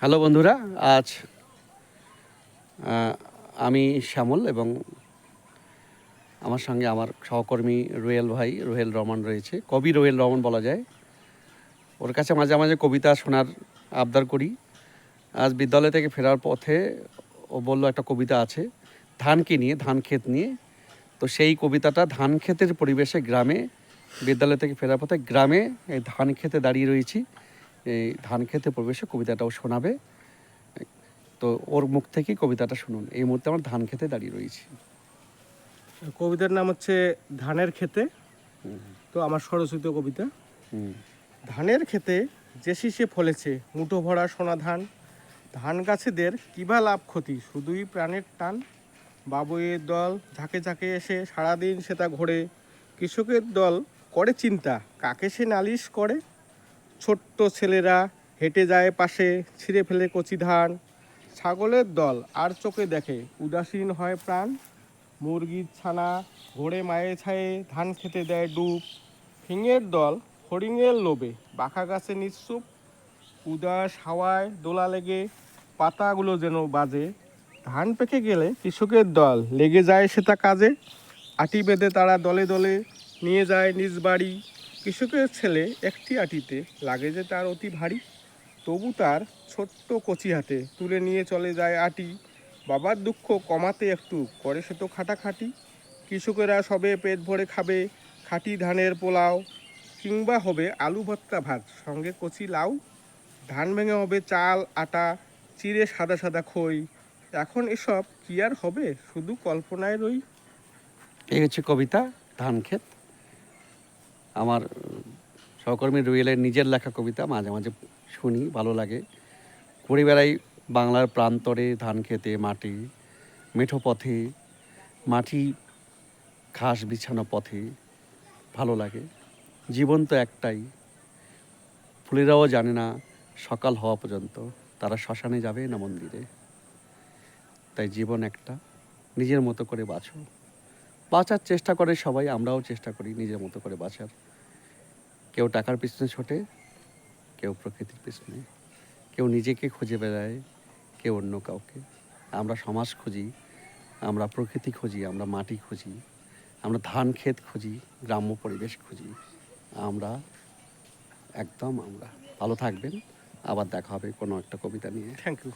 Hello বন্ধুরা, আজ আমি শ্যামল এবং আমার সঙ্গে আমার সহকর্মী রুয়েল ভাই রোহেল রহমান রয়েছে। কবি রুহেল রহমান বলা যায়। ওর কাছে মাঝে মাঝে কবিতা শোনার আবদার করি। আজ বিদ্যালয় থেকে ফেরার পথে ও বলল, একটা কবিতা আছে, ধানকে নিয়ে, ধান ক্ষেত নিয়ে। তো সেই কবিতাটা ধান ক্ষেতের পরিবেশে গ্রামে, বিদ্যালয় থেকে ফেরার পথে গ্রামে এই ধান খেতে দাঁড়িয়ে রয়েছি। এই ধান খেতে পরিবেশে কবিতাটাও শোনাবে। তো ওর মুখ থেকেই কবিতাটা শুনুন। এই মুহূর্তে আমার ধান খেতে দাঁড়িয়ে রয়েছি। কবিতার নাম হচ্ছে ধানের খেতে। তো আমার স্বরচিত কবিতা। ধানের খেতে যে শীষে ফলেছে মুঠো ভরা সোনা ধান ধান গাছেদের কিবা লাভ ক্ষতি শুধুই প্রাণের টান। বাবুয়ের দল ঝাঁকে ঝাঁকে এসে সারাদিন সেটা ঘোরে কৃষকের দল করে চিন্তা কাকে সে নালিশ করে? ছোট্ট ছেলেরা হেঁটে যায় পাশে, ছিঁড়ে ফেলে কচি ধান। ছাগলের দল আর চোখে দেখে, উদাসীন হয় প্রাণ। মুরগির ছানা ঘোড়ে মায়ে ছায়ে ধান খেতে দেয় ডুব। ফিঙের দল হরিণের লোভে বাঁকা গাছে নিঃসুপ। উদাস হাওয়ায় দোলা লেগে, পাতাগুলো যেন বাজে। ধান পেকে গেলে কৃষকের দল, লেগে যায় সেটা কাজে। আটি বেঁধে তারা দলে দলে নিয়ে যায় নিজ বাড়ি। কৃষকের ছেলে একটি আটিতে লাগে যে তার অতি ভারী, তবু তার ছোট্ট কচি হাতে তুলে নিয়ে চলে যায় আটি। বাবার দুঃখ কমাতে একটু করে সে তো খাটাখাটি। কৃষকেরা সবে পেট ভরে খাবে, খাঁটি ধানের পোলাও, কিংবা হবে আলু ভর্তা ভাত, সঙ্গে কচি লাউ। ধান ভেঙে হবে চাল, আটা, চিড়ে সাদা সাদা খই। এখন এসব কি আর হবে? শুধু কল্পনায় রই। এই হচ্ছে কবিতা ধান ক্ষেত আমার সহকর্মী রুয়েলের নিজের লেখা কবিতা মাঝে মাঝে শুনি, ভালো লাগে। ঘুরে বেড়াই বাংলার প্রান্তরে, ধান খেতে, মাটি, মেঠো পথে, মাটি ঘাস বিছানো পথে, ভালো লাগে। জীবন তো একটাই, ফুলেরাও জানে না সকাল হওয়া পর্যন্ত, তারা শ্মশানে যাবে না মন্দিরে। তাই জীবন একটা, নিজের মতো করে বাঁচো। বাঁচার চেষ্টা করে সবাই, আমরাও চেষ্টা করি নিজের মতো করে বাঁচার। কেউ টাকার পিছনে ছোটে, কেউ প্রকৃতির পিছনে। কেউ নিজেকে খুঁজে বেড়ায়, কেউ অন্য কাউকে। আমরা সমাজ খুঁজি, আমরা প্রকৃতি খুঁজি, আমরা মাটি খুঁজি, আমরা ধান ক্ষেত খুঁজি, গ্রাম্য পরিবেশ খুঁজি। আমরা, একদম আমরা। ভালো থাকবেন। আবার দেখা হবে কোনো একটা কবিতা নিয়ে। Thank you